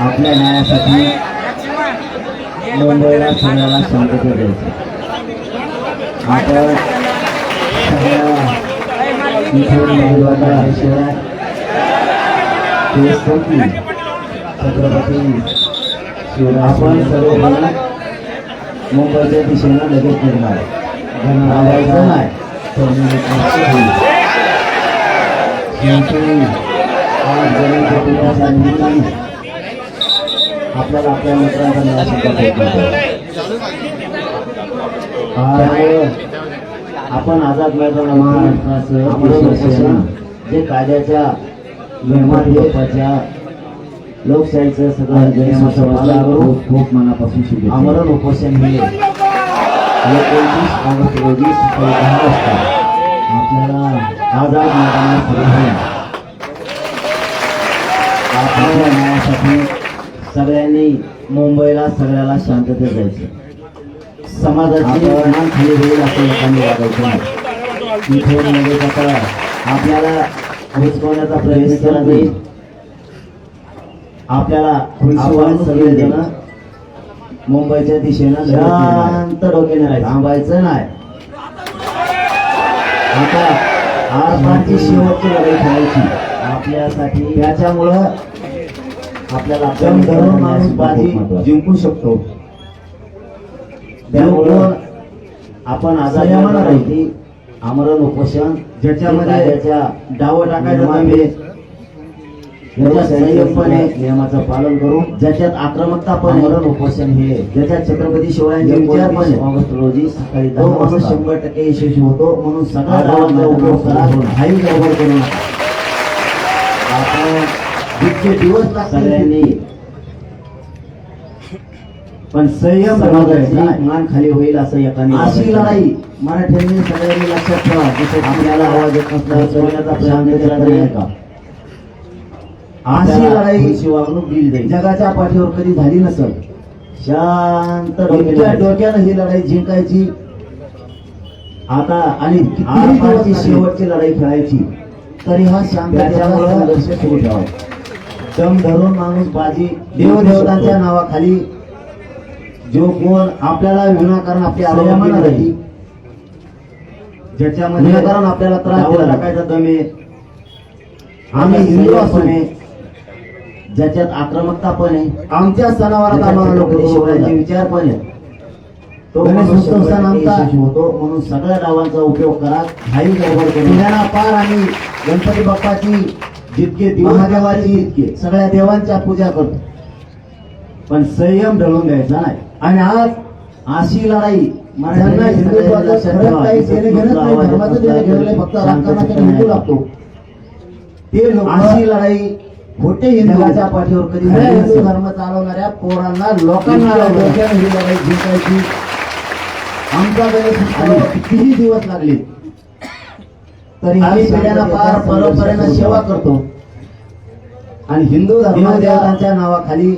आपल्या न्यायासाठी मुंबईला सगळ्याला शांतता द्यायची आपण छत्रपती आपण सर्वजण मुंबईच्या दिशेनं लगेच निघणार घालायचं नाही तर आपल्याला आपल्या मित्रांचा न्यायसुद्धा भेटणार आपण आझाद मैदान महाराष्ट्राचं जे कायद्याच्या निर्माण लोकशाहीचं सगळं करून खूप मनापासून शुभेच्छा. आमरण उपोषण हे एकोणतीस ऑगस्ट रोजी सकाळी दहा वाजता आपल्याला आझाद मैदानात सुरू होईल आपल्या न्यायासाठी सगळ्यांनी मुंबईला सगळ्याला शांततेत जायचं. समाजाची मान खाली होईल असं लोकांनी वागायचं नाही इथे म्हणजे कसं आपल्याला हुसकवण्याचा प्रयत्न केला जाईल आपल्याला आपण सगळेजण मुंबईच्या दिशेनं शांत डोक्याने राहायचं थांबायचं नाही. आता आरपारची शेवटची लढाई खेळायची. आपल्यासाठी त्याच्यामुळं आपल्याला धरून माणूस बाजी जिंकू शकतो. त्यामुळं आपण आजायामानं राहिली. आमरण उपोषण ज्याच्यामध्ये त्याच्या डाव टाकायचं संयमपणे नियमाचं पालन करून ज्याच्यात आक्रमकता पण आमरण उपोषण हे. ज्याच्यात छत्रपती शिवरायांचे विचारपणे. ऑगस्ट रोजी सकाळी दहा माणूस शंभर टक्के यशस्वी होतो म्हणून सगळ्या गावांचा उपयोग करा घाई गडबड करू आपण जितके दिवस सगळ्यांनी पण संयम समाजाची मान खाली होईल असं एकाने अशी लढाई मराठ्यांनी सगळ्यांनी लक्षात ठेवा. जसं आपल्याला आवाज येत नसला सोडण्याचा प्रयत्न केला तरी नाही का? अशी लढाई वागणूक दिली जाईल जगाच्या पाठीवर कधी झाली नसल. शांत डोक्यानं ही लढाई जिंकायची. आता आणि आरपारची शेवटची लढाई खेळायची. तरी हा शांततेचा संघर्ष सुरू ठेवा. दम धरून माणूस बाजी देवदेवतांच्या नावाखाली जो कोण आपल्याला विनाकारण आपली आरोग्य ज्याच्यामध्ये विनाकारण आपल्याला त्रास दिला. टाकायचा दमे. आम्ही हिंदू असून ज्याच्यात आक्रमकता पण आहे. आमच्या सणावारात आम्हाला लोक विचार पण आहे तो गणेश सण आमचा होतो. म्हणून सगळ्या डावांचा उपयोग करा. घाई गडबड पार आम्ही गणपती बाप्पाची जितके महादेवाची इतके सगळ्या देवांच्या पूजा करतो. पण संयम ढळून द्यायचा नाही. आणि आज अशी लढाई ज्यांना हिंदुत्वाचं खरंच काही देणं घेणंच नाही, धर्माचं देणं घेणं नाही, फक्त राजकारणाकडे हिंदू लागतो. ते लोक अशी लढाई खोटे हिंदूच्या पाठीवर कधी हिंदू धर्म चालवणाऱ्या पोरांना लोकांना ही लढाई जिंकायची. कितीही दिवस लागले तरी आम्ही पिढ्यांना पार परंपरेनं सेवा करतो. आणि हिंदू धर्मदेवतांच्या नावाखाली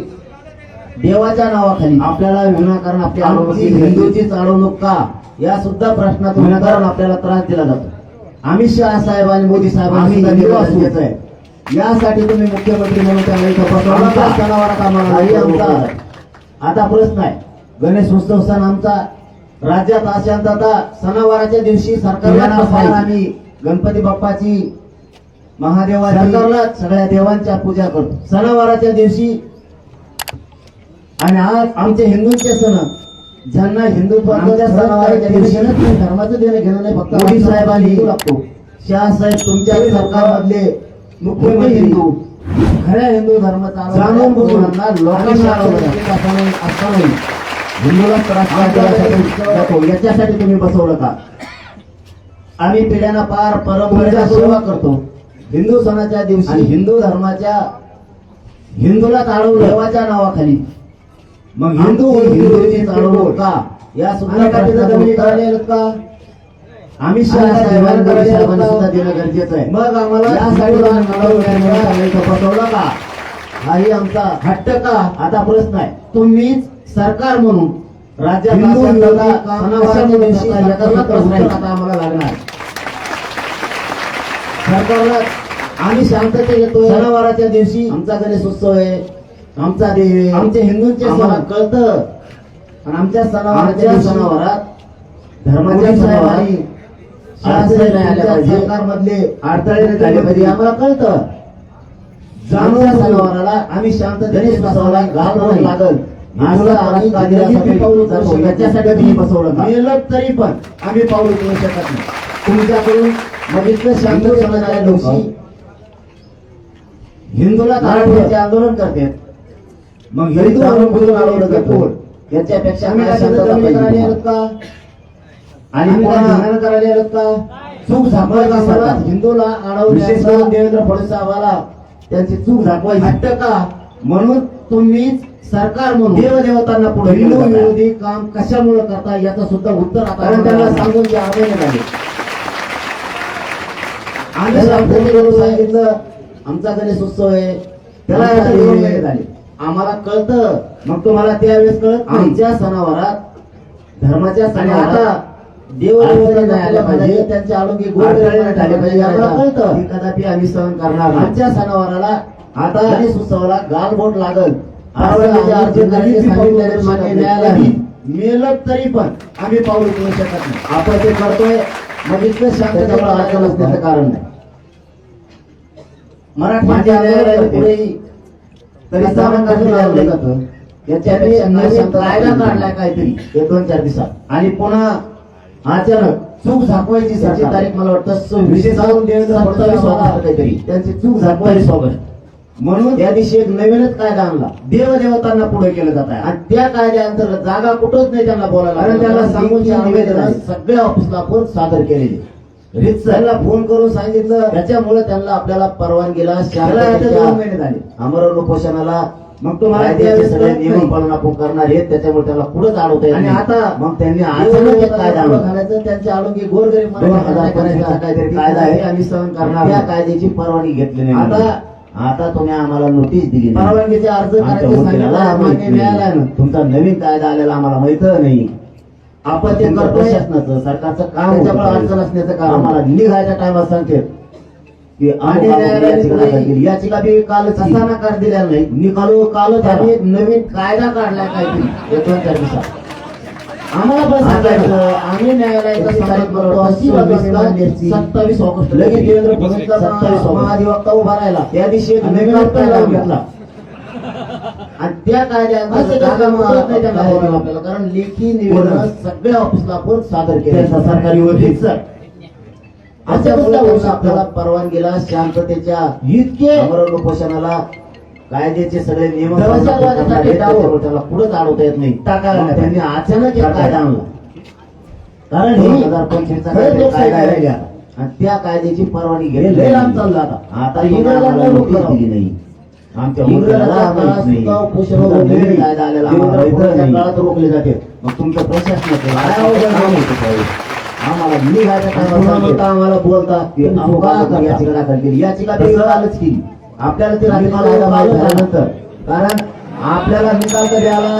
देवाच्या नावाखाली. आपल्याला विनाकारण आपल्या हिंदूची चालवणूक का? या सुद्धा प्रश्नात विनाकारण आपल्याला त्रास दिला जातो. अमित शहा साहेब आणि मोदी साहेबांनी आहे यासाठी तुम्ही मुख्यमंत्री म्हणून नाही आमचा आता प्रश्न आहे. गणेश उत्सव सण आमचा राज्यात अशांतता सणावाराच्या दिवशी सरकारला पार आम्ही गणपती बाप्पाची सरकारला सगळ्या देवांच्या पूजा करतो. सणावाराच्या दिवशी आणि आज आमचे हिंदूंचे सण ज्यांना दिवशी धर्माचं देणं घेणं नाही फक्त मोदी साहेबांनी लागतो. शहासाहेब तुमच्या सरकारमधले मुख्यमंत्री. हिंदू खऱ्या हिंदू धर्म जाणून बुजून लोकांना असताना हिंदूला त्रास याच्यासाठी तुम्ही बसवलं का? आम्ही पिढ्यांना पार परंपरेला सेवा करतो. हिंदू सणाच्या दिवशी हिंदू धर्माच्या हिंदूला ताळवलं देवाच्या नावाखाली मग हिंदू हिंदूची का या सुद्धा का? आम्ही देणं गरजेचं आहे. मग आम्हाला यासाठी का? हाही आमचा हट्ट का आता प्रश्न आहे. तुम्हीच सरकार म्हणून राज्यात आम्हाला लागणार. सरकारला आम्ही शांतते सणावाराच्या दिवशी आमचा गणेशोत्सव आहे. आमचा देव आहे आमच्या हिंदूंचे सण कळतं. आणि आमच्या सणावाराच्या सणावारात धर्माच्या अडचणी नाही आल्या पाहिजे. सरकारमधले अडथळे नाही झाले पाहिजे. आम्हाला कळतं. जाणून जाणून. सणावाराला आम्ही शांततेने बसवला. लागल. याच्यासाठी? मेलं तरी पण आम्ही पाऊल उचलू शकत नाही. तुमच्याकडून शांत हिंदूला आंदोलन करते मग म्हणून कुठून अडवलं बोलतो. जातो याच्यापेक्षा आणि करायला का? चूक सरकार. आम्हाला हिंदूला विशेष करून देवेंद्र फडणवीस साहेबाला त्यांची चूक झाकवायची हट्ट का? म्हणून तुम्ही सरकार म्हणून देवदेवतांना पुढे हिंदू हिंदू विरोधी काम कशामुळे करता याचं सुद्धा उत्तर आता कारण त्यांना सांगून जे आले झाले आम्ही त्याला सांगितलं आमचा आहे. त्याला देव दोन आहे. महिने झाले. आम्हाला कळतं. मग तुम्हाला त्यावेळेस कळत. आमच्या सणावारात धर्माच्या सणावारात देव पाहिजे त्यांच्या आरोग्य पाहिजे आम्हाला कळतं. कदापि आम्ही सहन करणार. आमच्या सणावाराला आता गणेश उत्सवाला गालबोट लागल. परवानगीचे अर्ज करायचे सांगितलेले मान्य न्यायालयाने. मेलं तरी पण आम्ही पाऊल उचलू शकत नाही. आपण ते करतोय मग इतकं शांत त्याच्यामुळे अडचण असण्याचं कारण नाही. मराठी माझ्या न्यायालयाला न्यायालयाला पुढे पुढे तरी जातं? याच्यापेक्षा नवीन कायदा काढलाय काहीतरी? एक दोन चार दिवसात. आणि पुन्हा अचानक चूक झाकवायची त्याची तारीख मला वाटतं सव्वीस ऑगस्ट काहीतरी. त्यांची चूक झाकवायची ऑगस्ट म्हणून त्या दिवशी एक नवीनच कायदा आणला. देवदेवतांना पुढे केलं जात आहे. आणि त्या कायद्याअंतर्गत जागा कुठंच नाही त्यांना बोलायला कारण त्यांना सांगून निवेदन सगळ्या ऑफिसला आपण सादर केलेले. त्यांना फोन करून सांगितलं त्याच्यामुळे त्यांना आपल्याला परवानगीला. अमर उपोषणाला मग तुम्हाला सगळे नियम पालन आपण करणार आहेत त्याच्यामुळे त्याला पुढेच अडवता आणि. आता मग त्यांनी कायदा. घालायचं त्यांच्या आरोग्य गोरगरीब दोन हजार काहीतरी कायदा आहे आम्ही सहन करणार त्या कायद्याची परवानगी घेतली नाही आता- आता तुम्ही आम्हाला नोटीस दिली. परवानगीचे अर्ज. न्यायालयानं तुमचा नवीन कायदा आलेला आम्हाला माहीत नाही आपण ते तुमचं करतोय. प्रशासनाचं, सरकारचं काम त्याच्यामुळे. अडचण असण्याचं कारण. आम्हाला निघायच्या टायमात सांगते की आणि न्यायालयाने याचिका केली. बी कालच कसा केली. नकार दिलेला नाही. निकालो कालच. एक नवीन कायदा काढलाय काहीतरी दोन चार दिवसात. आम्हाला पण सांगायचं, आम्ही न्यायालयाचा आम्ही. सत्तावीस ऑगस्ट. लगेच देवेंद्र सत्तावीस महाधिवक्ता उभा राहिला. त्या दिवशी नवीन घेतला. आणि त्या कायद्याअंतर्गत? कारण लेखी निवेदन बोला. सगळ्या ऑफिसला आपण सादर केले सरकारी वकील शकतं? आपल्याला परवानगीला शांततेच्या इतके उपोषणाला कायद्याचे सगळे नियम. त्याला पुढेच अडवता येत नाही त्यांनी अचानक एक. कायदा आणला कारण ही दोन हजार. राहिल्या. आणि त्या कायद्याची परवानगी हे घेतली आता. आता नाही आमच्या मुलाला माहीत नाही. तुमचा आम्हाला देवेंद्र माहीत फडणवीसच्या नाही. काळात रोखले जाते मग तुमचं प्रशासनाचं काय काय अवघड काम नाही. होतं त्यावेळी? आम्हाला निघायच्या पुन्हा टायमाला म्हणता आम्हाला बोलता की तुम्ही अमुक चुका अमुक करता. याचिका दाखल केली याचिका तसं- देखील कालच केली आपल्याला ते निकाल निकाल कायदा माहीत कालच झाल्यानंतर कारण आपल्याला निकाल कधी आला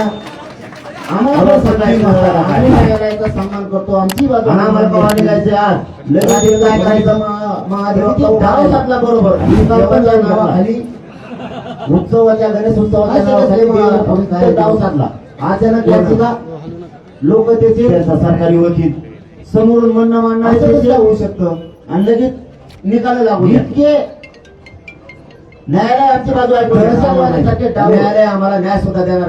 आम्हाला आम्ही? न्यायालयाचा सन्मान करतो आमची बाजू आणि आम्हाला कवा निघायचं आज लगेच काय करायचं. टाकला बरोबर. नावाखाली उत्सवाच्या गणेश उत्सवाच्या नावाखाली डाव साधला अचानक. याचिका लोक त्याचे त्यांचा सरकारी वकील समोरून म्हणणं मांडणारे असं कसं त्याचे होऊ शकतं आणि लगेच निकाल लागू. इतके न्यायालय आमची बाजू. नाही. न्यायालय आम्हाला न्याय सुद्धा देणार.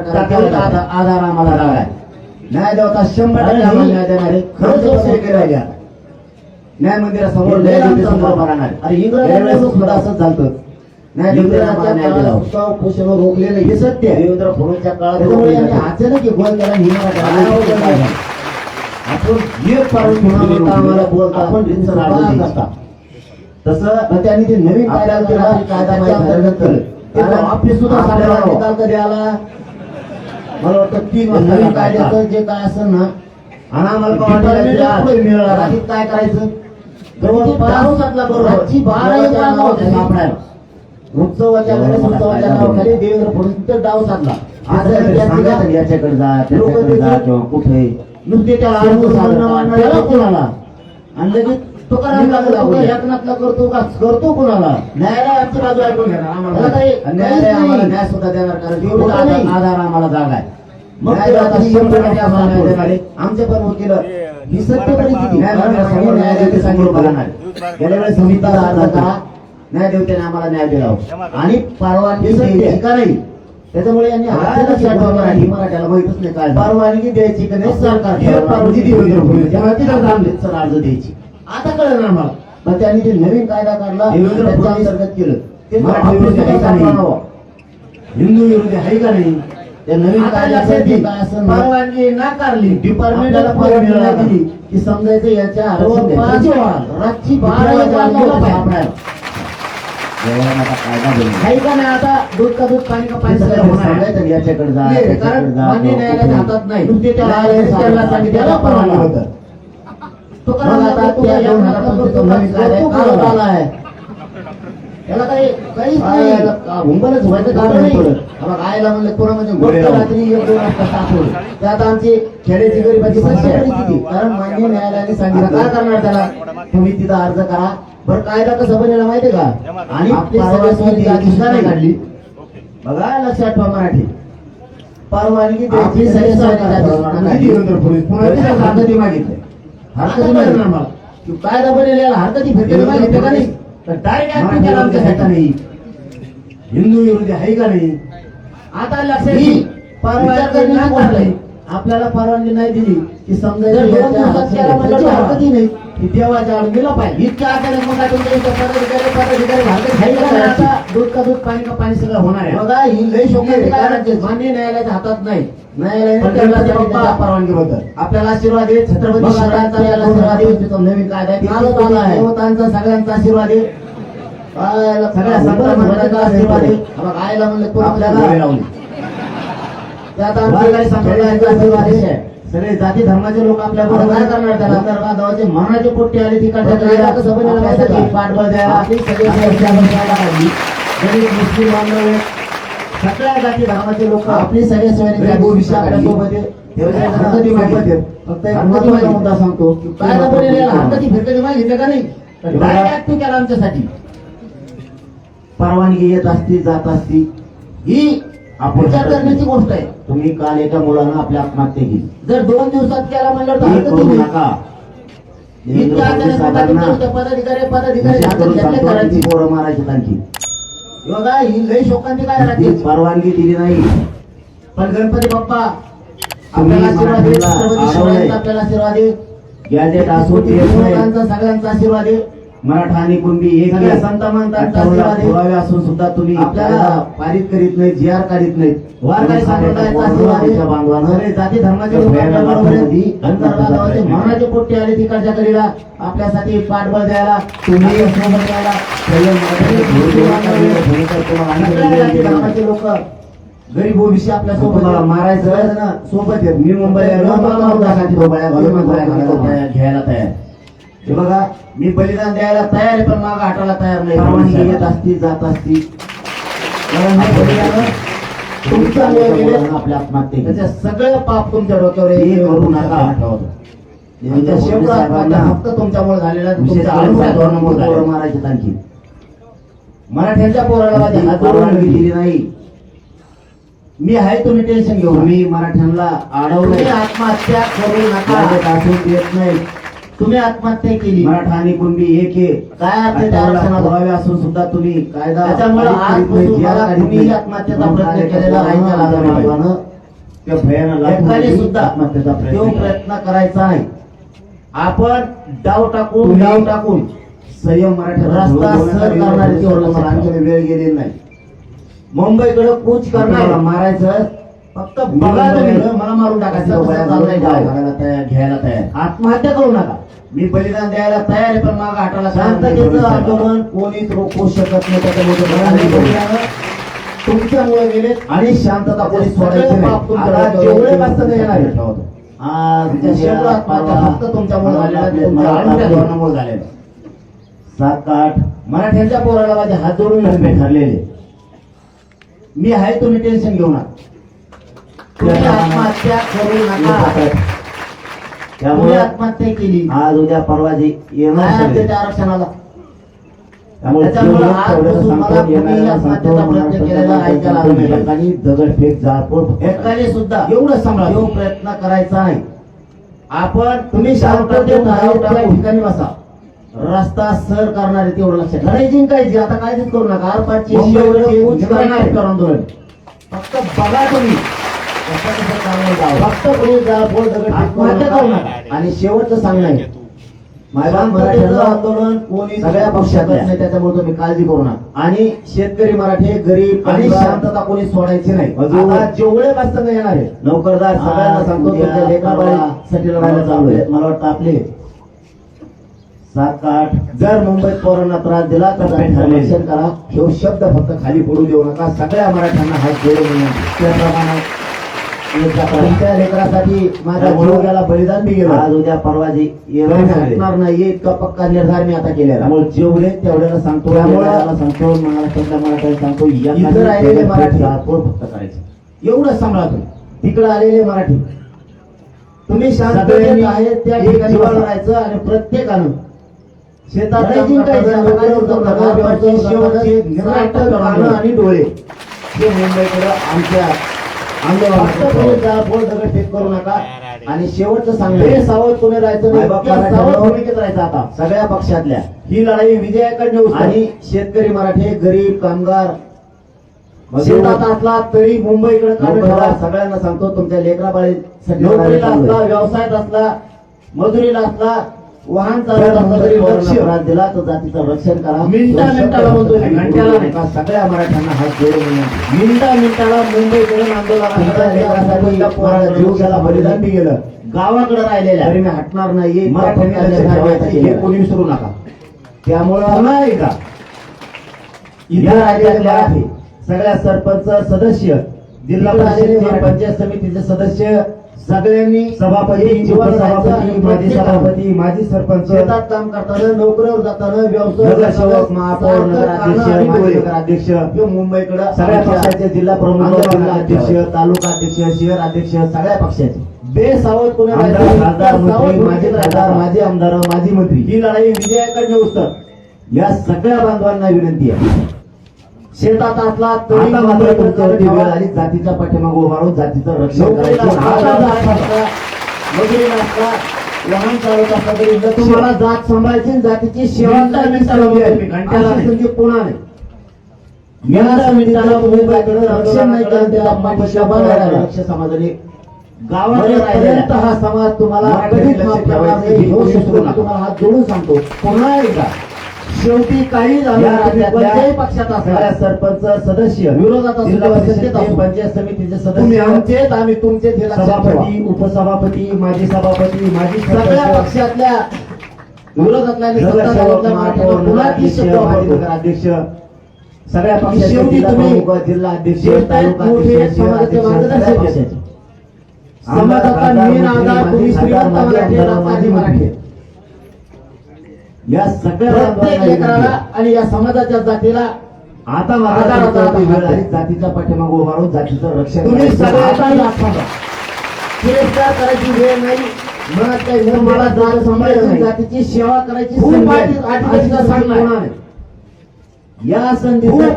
आधार आम्हाला आहे न्याय देवता शंभर टक्के आम्हाला ही न्याय देणार आहे खरंच खरंच लोकशाही लोकशाही राहिली आता. न्याय मंदिरासमोर हे न्याय राहणार आहे. अरे सुद्धा सुद्धा असंच झालं न्याय दिला काळात हे सत्य. देवेंद्र फडणवीसच्या. अचानक एक. आपण एक आम्हाला बोलता आपण तसं त्यांनी ते नवीन कायदा केला कायदा ऑफिस सुद्धा. निकाल कधी आला? मला वाटतं तीन नवीन कायद्याचं जे काय असेल ना आणि आम्हाला काय करायचं? जवळपास बारा एक वाजला होता सापडायला उत्सवाच्या वेळेस उत्सवाच्या नावाखाली देवेंद्र फडणवीस डाव साधला आज याच्याकडे जा त्याच्याकडे जा किंवा कुठे नुसते त्याला. त्याला कोणाला आणि लगेच तुकारामला निकाल करतो, लागू द्या. एकनाथला करतो का करतो कोणाला न्यायालय आमची बाजू ऐकून घेणार आम्हाला न्यायालय. न्याय सुद्धा देणार कारण एवढं. आधार आम्हाला जागा आहे. आमचे पण वकील ही सत्य परिस्थिती न्याय देण्यासमोर न्यायालयाचे समोर उभं राहणार आहे. गेल्या वेळेस समितीला अर्ज करा न्यायदेवतेने आम्हाला न्याय दिला आणि परवानगी सत्य. द्यायची का नाही? त्याच्यामुळे यांनी मराठ्याला माहितच नाही काय. परवानगी द्यायची का नाही? सरकार हे परवानगी देवेंद्र फडणवीस अर्ज द्यायची. आता कळलं ना आम्हाला. पण त्यांनी जे नवीन कायदा काढला देवेंद्र त्याच्या फडणवीस अंतर्गत केलं. ते? हिंदू विरोधी आहे का नाही? त्या नवीन कायद्यासाठी परवानगी नाकारली. डिपार्टमेंट आपल्याला परवानगी दिली. की समजायचं याच्या रातची बारा वाजता काही का नाही आता दूध का दूध पाणी का पाणी सगळं होणार आहे. नाही, कारण मान्य न्यायालयाच्या. हातात नाही त्याला त्याला सांगितलं, होतं. तो मग करा आता त्या दोन तो त्याला काही काहीच नाही. हुंबलच व्हायचं कारण कारण नाही. नाही. आता आयला म्हणलं कोणा म्हणजे गोरे मोठं राव. रात्री एक दोन वाजता सापडलं त्यात आमची खेड्याची गरिबाची सत्य परिस्थिती कारण मान्य न्यायालयाने सांगितलं. काय करणार त्याला? तुम्ही तिथं अर्ज करा. बरं कायदा कसं बनेला माहितीये का? आणि आपली नाही नाही. काढली. बघा लक्षात ठेवा मराठी. परवानगी द्यायची पुन्हा हरकती. की कायदा बनेला हरकती मागितले का नाही? तर डायरेक्ट आहे का आमच्यासाठी नाही. हिंदू विरोधी आहे का नाही? आता लक्षात ही आपल्याला परवानगी नाही दिली की समजा जर दोन याच्या दिवसात हातात केला म्हणलं तर त्याची हरकतही नाही देवाच्या आड गेला पाहिजे इतक्या अचानक मग तुमच्या दूध का दूध पाणी का पाणी सगळं होणार आहे. बघा ही लय शोक आहे. कारण ते मान्य न्यायालयाच्या हातात नाही. परवानगी होतं आपल्याला आशीर्वाद आहे छत्रपती शिवरायांचा आशीर्वाद नवीन कायदा आहे. देवतांचा सगळ्यांचा आशीर्वाद आहे सगळ्या संत महाराजांचा आशीर्वाद आहे आपल्याला. त्यात वारकरी आमचे संप्रदायाचा आशीर्वाद आहे. सगळे जाती धर्माचे लोक आपल्या बरोबर काय करणार त्याला. तर मनाचे पोट्टे आले तिकडच्या? पाठबळ द्यायला आपली सगळी सगळ्या द्यायला पाहिजे गरीब मुस्लिम बांधव. सगळ्या जाती धर्माचे लोक आपली सगळे सोयरे भविष्य आपल्यासोबत आहे. तेवढ्या हरकती मागितल्या. फक्त एक महत्त्वाचा महत्त्वाचा मुद्दा सांगतो. हरकती फिरकती मागितलं का नाही? केला आमच्यासाठी? परवानगी येत असती जात असती. ही आपण विचार करण्याची गोष्ट आहे. तुम्ही काल एका मुलानं आपल्या आत्महत्या केली. जर दोन दिवसात केला म्हणलं तर हे हरकत करू नाही. नका. देवेंद्र इतक्या फडणवीस अचानक साहेबांना तुमच्या तुमच्या पदाधिकारी पदाधिकारी विचार करून हातात घेतले सांगतो करायची की पोरं मारायची आणखी. बघा ही शोकांची काय ती राहते परवानगी दिली नाही. पण गणपती बाप्पा आपल्याला आशीर्वाद छत्रपती आपल्याला आशीर्वाद आहे गॅजेट असो नाही. देवतांचा सगळ्यांचा आशीर्वाद आहे मराठा आणि कुणबी एक सगळ्या. संत असून सुद्धा तुम्ही आपल्याला कायदा पारित करीत नाही जी आर काढीत नाही वारकरी संप्रदायाचा आशीर्वाद आहे. बांधवानं जाती धर्माचे मरणाचे पोट्टे आले तिकडच्या कडेला. आपल्यासाठी पाठबळ द्यायला तुम्ही लोक. गरीब ओबीसी आपल्यासोबत. मारायचं सोबत मी मुंबईला गेलो, मला मारून टाकायची गोळ्या घालून मी गोळ्या घालायला तयार, घ्यायला तयार हे बघा मी बलिदान द्यायला तयार आहे पण माग हटायला तयार नाही. परवानगी येत असती जात असती. आपल्या आत्महत्या सगळे पाप तुमच्या डोक्यावर हे. करू नका आत्महत्या फक्त तुमच्यामुळे झालेला. मारायचे आणखी. मराठ्यांच्या पोराला परवानगी. दिली नाही. मी आहे तुम्ही टेन्शन घेऊ. तुम्ही मराठ्यांना तुम्ही अडवलंय आत्महत्या करू नका. देत नाही. तुम्ही आत्महत्या केली मराठा आणि कुणबी एक आहे काय अर्थ त्या? पुरावे असून सुद्धा तुम्ही कायदा त्याच्यामुळे पारित करीत नाही, आजपासून जी आर मला काढीत कुणीही नाही. आत्महत्येचा म्हणून प्रयत्न केलेला? आहे त्या भयानं लागून एकाने सुद्धा आत्महत्येचा तो प्रयत्न केला. प्रयत्न करायचा नाही आपण डाव टाकून तुम्ही- डाव टाकून संयम मराठा रस्ता सर करणारे ते ओरडून तुम्हाला आणखी वेळ गेलेली नाही मुंबईकडे कूच करणार मारायचं फक्त बघा तुम्ही मला मारून टाकायचं घ्यायला तयार. आत्महत्या करू नका. मी बलिदान द्यायला तयार आहे पण माग हटायला शांततेचं आंदोलन कोणीच रोखू शकत नाही बलिदानं तुमच्यामुळे गेले आणि शांतता कोणी सोडायची नाही. जेवढे. वाजता येणार फक्त तुमच्यामुळे. सात आठ मराठ्यांच्या पोराला माझे हात जोडून ठरलेले. मी आहे तुम्ही टेन्शन घेऊ नका. तुम्ही आत्महत्या करू नका तुम्ही त्यामुळे आत्महत्या केली आज उद्या परवा जे येणार काय सगळे. अर्थ त्या आरक्षणाला. त्यामुळे त्याच्यामुळे जेवढं आज तेवढं पासून सांगतो, मला कुणीही येणाऱ्याला आत्महत्येचा सांगतो, प्रयत्न महाराष्ट्राच्या केलेला ऐकायला आलं नाही. लोकांनी दगडफेक जाळपोळ एकाने सुद्धा एवढं सांभाळा प्रयत्न करायचा नाही. आपण तुम्ही शांततेत त्या ठिकाणी बसा. रस्ता सर करणारे तेवढं लक्षात. ठेवा. लढाई जिंकायची आता कायच करू नका. आरपारची मुंबईवर शेवटची कूच करणारे करणारे. कर आंदोलन फक्त बघा तुम्ही. फक्त दगड आत्महत्या करू नका. नका. आणि शेवटचं सांगणं आहे मायबाप शांततेचं मराठ्यांना आंदोलन कोणी सगळ्या पक्षातल्या. नाही त्याच्यामुळे तुम्ही काळजी करू नका आणि शेतकरी मराठी गरीब आणि शांतता कोणी सोडायची नाही जेवढे प्रसंग येणार आहे नोकरदार सगळ्यांना सांगतो लेकराबाळीसाठी लढायला चालू आहे मला वाटतं आपले सात आठ जर मुंबईत पोरांना त्रास दिला तर करा हे शब्द फक्त खाली पडू देऊ नका सगळ्या मराठ्यांना हात जोडून. त्याप्रमाणे तुमच्या लेकरासाठी माझ्या त्यामुळं जीवाला बलिदान मी गेलो. आज उद्या परवा जे येणार पण सगळे. हटणार नाही. इतका पक्का निर्धार मी आता केलेला. त्यामुळे जेवढे तेवढ्याला सांगतो त्यामुळं- येणाऱ्याला सांगतो महाराष्ट्रातल्या मराठ्याला सांगतो या इथं खाली राहिलेले दगडफेक मराठी. जाळपोळ फक्त करायचं. एवढंच सांभाळा तुम्ही. तिकडे आलेले मराठी. तुम्ही शांततेत सगळ्यांनी आहे त्या ठिकाणी राहायचं आणि प्रत्येकानं शेतात जिंकायची, आणि डोळे. हे मुंबईकडे आमच्या फेक करू नका आणि शेवटचं सांगणं हे सावध कोणी राहायचं राहायचं आता. सगळ्या पक्षातल्या. ही लढाई विजयाकडे आणि शेतकरी मराठी गरीब कामगार शेतात असला तरी मुंबईकडे. सगळ्यांना सांगतो तुमच्या लेकराबाळीसाठी नोकरीला नोकरीला असला व्यवसायात असला मजुरीला असला वाहन चालवत दिला तर जातीचं रक्षण करा. मिनिटा मिनिटाला म्हणतो घंट्याला नाही. का सगळ्या मराठ्यांना हात जोडून. मिनिटा मिनिटाला मुंबईकडे तुमच्या लेकरासाठी आंदोलन जीव गेला बलिदान बी गेलं. गावाकडे राहिलेल्या. मी हटणार नाही. मराठ्यांनी हे कोणी विसरू नका. त्यामुळं पुन्हा एकदा. इथं मराठी सगळ्या सरपंच सदस्य जिल्हा परिषदेचे पंचायत समितीचे सदस्य सगळ्यांनी सभापती राहायचं, माजी सभापती माजी सरपंच. शेतात काम करताना नोकरीवर जाताना व्यवसाय महापौर नगराध्यक्ष माजी नगराध्यक्ष. किंवा मुंबईकडे सगळ्या पक्षाचे जिल्हा प्रमुख जिल्हा अध्यक्ष. तालुका अध्यक्ष शहर अध्यक्ष सगळ्या पक्षाचे. बेसावध कोणी खासदार सावध कोणी माजी. खासदार माजी आमदार माजी मंत्री. ही लढाई विजयाकडे तर या सगळ्या बांधवांना विनंती आहे. शेतात असला तरी आता मात्र तुमच्यावरती वेळ. आली जातीच्या पाठीमागे उभा राहून जातीचं रक्षण नोकरीला करायचं असला, आता जात जात असला, नोकरीला असला, वाहन चालवत असला तरी जर तुम्हाला जात सांभाळायची आणि जातीची सेवा करायची मिनिटाला आहे. तुम्ही घंट्याला अशी नाही. नाही मिनिटाला तुम्ही रक्षण केलं. लक्ष समाजाने राहिलेला हा समाज तुम्हाला मराठ्यांनी कधीच लक्ष माफ करणार ठेवायचं, नाही. हे ह्यो कोणी शब्द विसरू मी नका. तुम्हाला हात जोडून सांगतो पुन्हा एकदा शेवटी काही पक्षात असला सरपंच सदस्य विरोधात. पंचायत समितीचे सदस्य आमचेच आम्ही ठेवा. सभापती उपसभापती माजी सभापती माजी सगळ्या पक्षातल्या विरोधातल्या. नगराध्यक्ष सगळ्या शेवटी तुम्ही जिल्हा अध्यक्ष अध्यक्ष समाजाचे अध्यक्ष, मेन आधार तुम्ही श्रीमंत मराठी. मराठी या सगळ्या. आणि या समाजाच्या जातीला आता जातीच्या पाठीमागे उभा राहून जातीचं रक्षण तुम्ही करायचं. तिरस्कार वेळ नाही मनात काही मला जात सांभाळायची जातीची सेवा करायची सांगणार. या संधीचं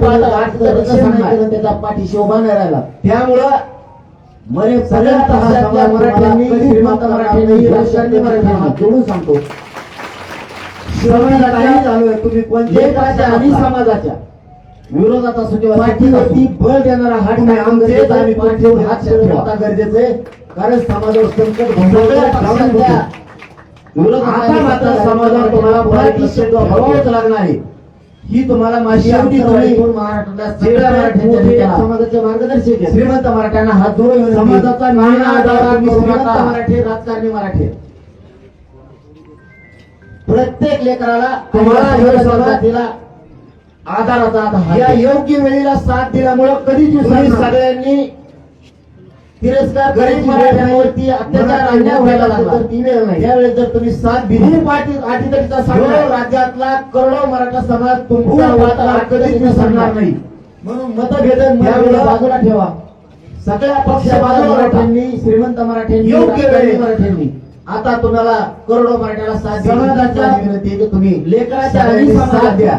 त्याचा पाठीशी उभा नाही राहिला. त्यामुळं मरे सगळ्या पर्यंत पक्षातल्या समाज मराठ्यांनी तुम्हाला श्रीमंत कधीच मराठ्यांनी माफ राजकारणी करणार मराठ्यांनी नाही. हात जोडून सांगतो तुम्ही आणि समाजाच्या. विरोधात असो किंवा पाठीवरती बळ देणारा हात आमचे आहे. आम्ही पाठीवर हात गरजेचं. आहे कारण समाजावर संकट विरोधात मात्र समाजावर तुम्हाला मराठी शब्द भरावाच लागणार आहे. ही तुम्हाला माझी शेवटी तुम्ही समाजाचे मार्गदर्शक. श्रीमंत मराठ्यांना हात जोडून. समाजाचा मान आधार. मराठी राजकारणी मराठी. प्रत्येक लेकराला तुम्हाला आधाराचा या. योग्य वेळेला साथ दिल्यामुळे कधीच. सगळ्यांनी तिरस्कार गरीब मराठ्यांवरती अत्याचार अन्याय व्हायला लागला तर ती वेळ नाही. त्यावेळेस जर तुम्ही साथ दिली खूप आठी- अटीतटीचा ह्यो सामना आहे. राज्यातला करोडो मराठा समाज तुमचा कधीच विसरणार नाही म्हणून मतभेद बाजूला ठेवा सगळ्या पक्ष बाजूला मराठ्यांनी श्रीमंत मराठ्यांनी योग्य वेळी. मराठ्यांनी आता तुम्हाला करोडो मराठ्याला साथ. समाजाच्या विनंती की तुम्ही लेकराच्या आधी साथ द्या.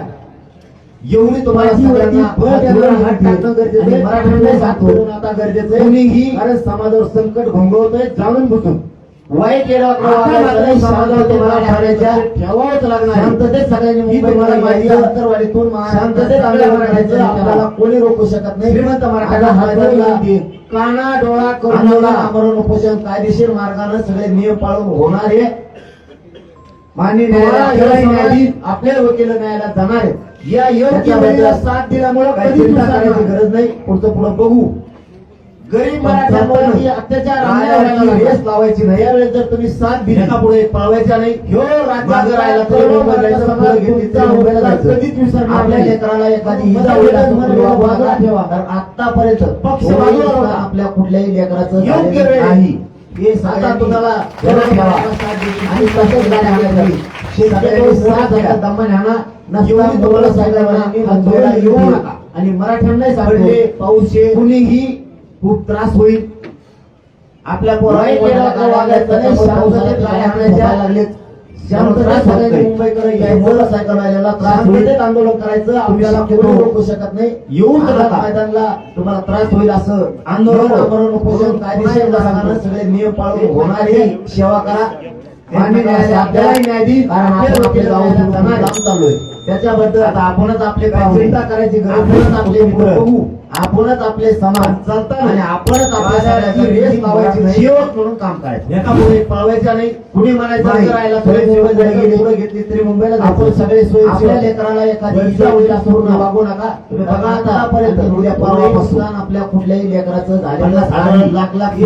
एवढी तुम्हाला गरजेचं आहे. आता गरजेचं कोणीही कारण समाजावर संकट घोंगवतोय जाणून बुजून. वाईट ठेवावंच लागणार शांततेत सगळ्यांनी ही तुम्हाला माहिती शांततेत आपल्याला कोणी रोखू शकत नाही. श्रीमंत मराठा जोडला. काना डोळा करून आमरण उपोषण कायदेशीर मार्गाने सगळे नियम पाळून होणार आहे. माननीय तुम्हाला न्यायालयात या न्यायाधीश समाजात आपले वकील न्यायालयात जाणार आहे या योग्य वेळेला साथ दिल्यामुळे काही कधी चिंता करायची गरज नाही. पुढचं पुढे बघू. गरीब मराठ्यांवरती अत्याचार. रेस लावायची नाही यावेळेस जर तुम्ही दिली एका पुढे पळवायच्या नाही ह्यो राज्यात तरी. कधीच विसरणार आपल्या. लेकराला एखादी इजा होईल ठेवा कारण आतापर्यंत पक्ष बाजूला. आपल्या कुठल्याही लेकराचं योग्य वेळी. नाही हे आता तुम्हाला. आणि तसंच द्या. दमाने आणा. नसता तुम्हाला येऊ नका मराठ्यांनाही पाऊस. कुणीही खूप त्रास होईल. आपल्या आंदोलन करायचं. आपल्याला रोखू शकत नाही. तुम्हाला त्रास होईल असं आंदोलन कायदेशीर सगळे नियम पाळून होणार सेवा करा. न्यायाधीश चालू आहे. त्याच्याबद्दल आता आपणच आपले. चिंता करायची गरज. आपले मित्र आपणच आपले समाज चालताना आणि आपणच आपल्या शेवट म्हणून काम करायचं. एका नाही कुणी म्हणायचं पुढे घेतली तरी मुंबईला आपण. सगळे आहोत. लेकराला एखादी होईल वागू नका. बघा आतापर्यंत उद्या परवापासून आपल्या कुठल्याही लेकराचं झालेलं लाख लाख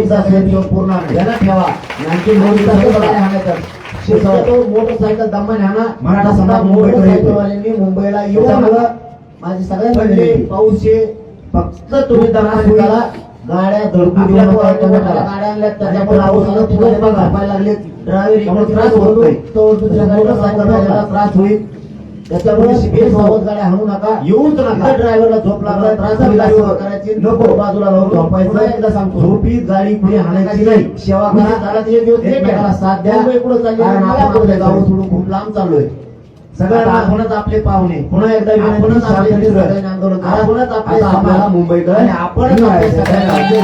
पूर्ण ठेवा यांची मोटरसायकल शक्यतो मोटरसायकल दमाने आणा मराठा समाज. मोटरसायकलवाल्यांनी मुंबईला येऊ त्याच्यामुळं नका माझी विनंती. पाऊस आहे. फक्त तुम्ही करा गाड्या धडकू देऊ नका गाड्या आणल्या त्याच्यामुळे. लागले. ड्रायव्हर इकडे त्रास त्रास होत होतो नाही. तो दुसऱ्या मोटरसायकलवाल्याला त्रास होईल. त्याच्यामुळे गाड्या हाणू नका. येऊच नका. ड्रायव्हरला झोप लागला त्रास करायची नको. बाजूला लावून झोपायचं. एकदा सांगतो. झोपीत गाडी पुढे हाणायची नाही. सेवा करा साथ द्या. पुढे चालली गाव सोडून खूप लांब चाललोय. सगळ्यांना आपणच आपले पाहुणे. पुन्हा एकदा आपणच आपले आंदोलन आपणच आपले आता आपल्याला मुंबईकडे आपणच आपले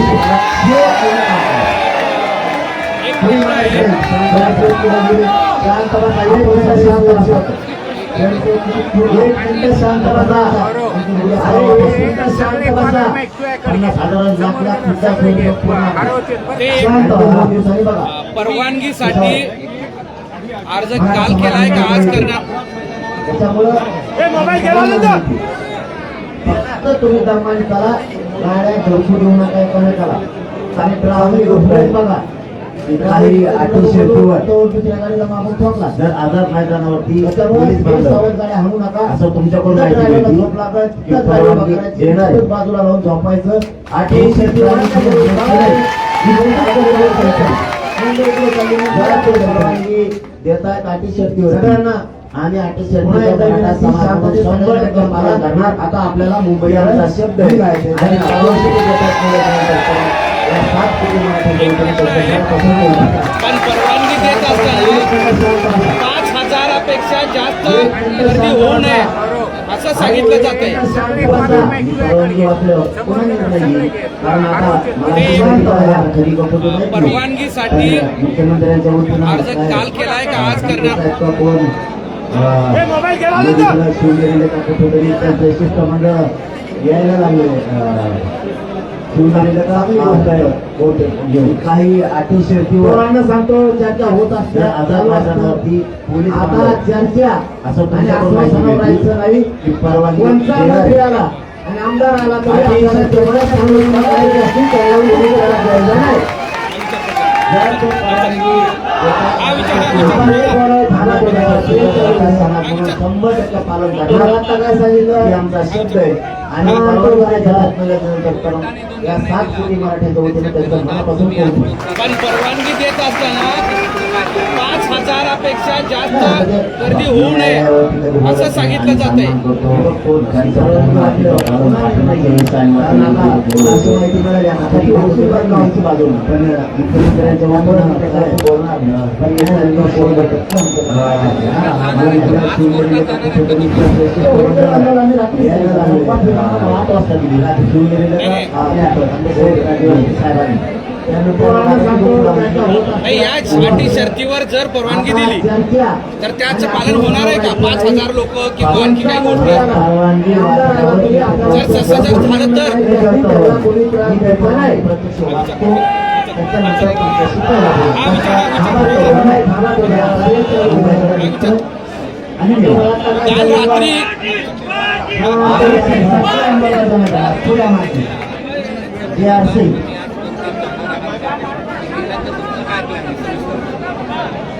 परवानगीसाठी अर्ज काल केलाय का? आज करणार त्याच्यामुळं फक्त तुम्ही दरम्यान करा गाड्या घरकू देऊ नका कमी करा. आणि ट्रॅव्हल घेऊन बघा. काही अटी शर्तीवर तो दुसऱ्या गाडीला मागून ठोकला. जर आझाद मैदानावरती त्याच्यामुळे पोलीस ते बांधव सावध गाड्या हाणू नका. असं तुमच्याकडून माहिती. झोप लागत, बाजूला झोपायचं. अटी शर्तीवर देतात अटी शर्तीवर सगळ्यांना करणार आता आपल्याला शब्द. आणि मराठी पण परवानगी देत असताना पाच हजारापेक्षा जास्त गर्दी होऊ नये असं सांगितलं जात आहे. परवानगीसाठी अर्ज काल केलाय का? आज करणार? का कुठेतरी त्यांचं शिष्टमंडळ यायला लागले. कोण घेऊन काही शर्तीवर पोरांना सांगतो चर्चा होत असते मैदानावरती पोलीस आता चर्चा असं आणि तुमच्याकडून माहिती आश्वासनं मिळते. राहायचं नाही परवानगी. आला आणि आमदार आला तरी शंभर टक्के पालन काय सांगितलं आमचा शब्द आहे आणि या सात कोटी मराठ्यांच्या वतीने मनापासून पण परवानगी देत असताना पाच हजारापेक्षा जास्त गर्दी होऊ नये असं सांगितलं जात आहे या अटी शर्तीवर जर परवानगी दिली. तर त्याचं पालन होणार आहे का? पाच हजार लोक किंवा आणखी काही गोष्टी जर तसं जर झालं तर? काल रात्री नाही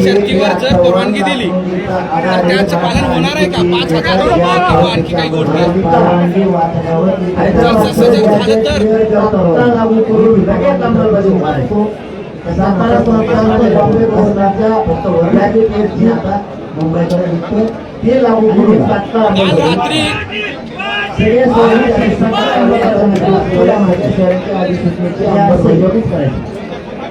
शर्तीवर जर परवानगी दिली, तर त्याचं पालन होणार आहे का? पाच हजार किंवा आणखी काही गोष्टी? झालं तर? काल रात्री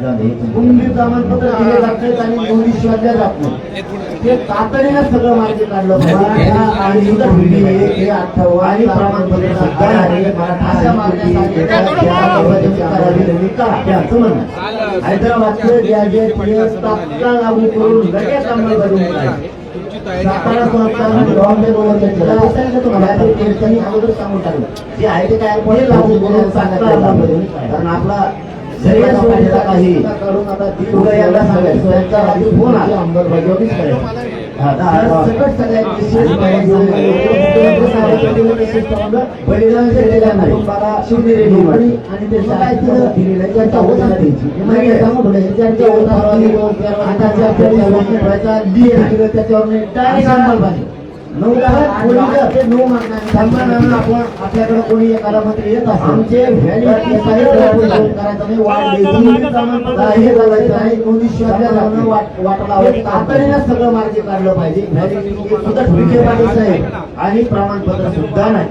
कुंभी प्रमाणपत्र दिले आणि नोंदी जात नाही ते तातडीनं सगळं मार्गी काढलं आणि आणि प्रमाणपत्र सुद्धा आहे. अशा मागण्यासाठी हैदराबादचे तात्काळ लागू करून लगेच अंमलबजावणी करायची. सातारा बॉम्बे ते अगोदर सांगून टाकलं जे आहे ते काय लागू करून कारण आपला सोडीचा काही. पुढे एकदा सांगायचं. त्यांचा आधी फोन आला. अंमलबजावणीच करायची सकट साहेबांनी विशेष प्रमाणात बलिदानाच्या दिलेल्या कुटुंबाला शिवनेरी आणि त्याच्या काय दिलेलं त्यांच्या होता आहे? त्यांच्या होता आता ज्या आपल्याला त्याच्यावर नाही. direct अंमलबजावणी. नऊ ते नऊ सन्मानानं आपण आपल्याकडे कोणी एखादा मंत्री येत आमचे हे सगळं मार्गी काढलं पाहिजे. आणि प्रमाणपत्र सुद्धा नाही.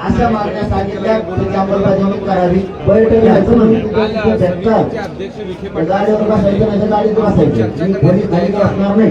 अशा मागण्या सांगितल्या त्याची अंमलबजावणी करावी. बैठक घ्यायचं म्हणून. भेटतात गाडीवर बसायचं नाही तर गाडीत बसायचं मी खोली खाली असणार नाही.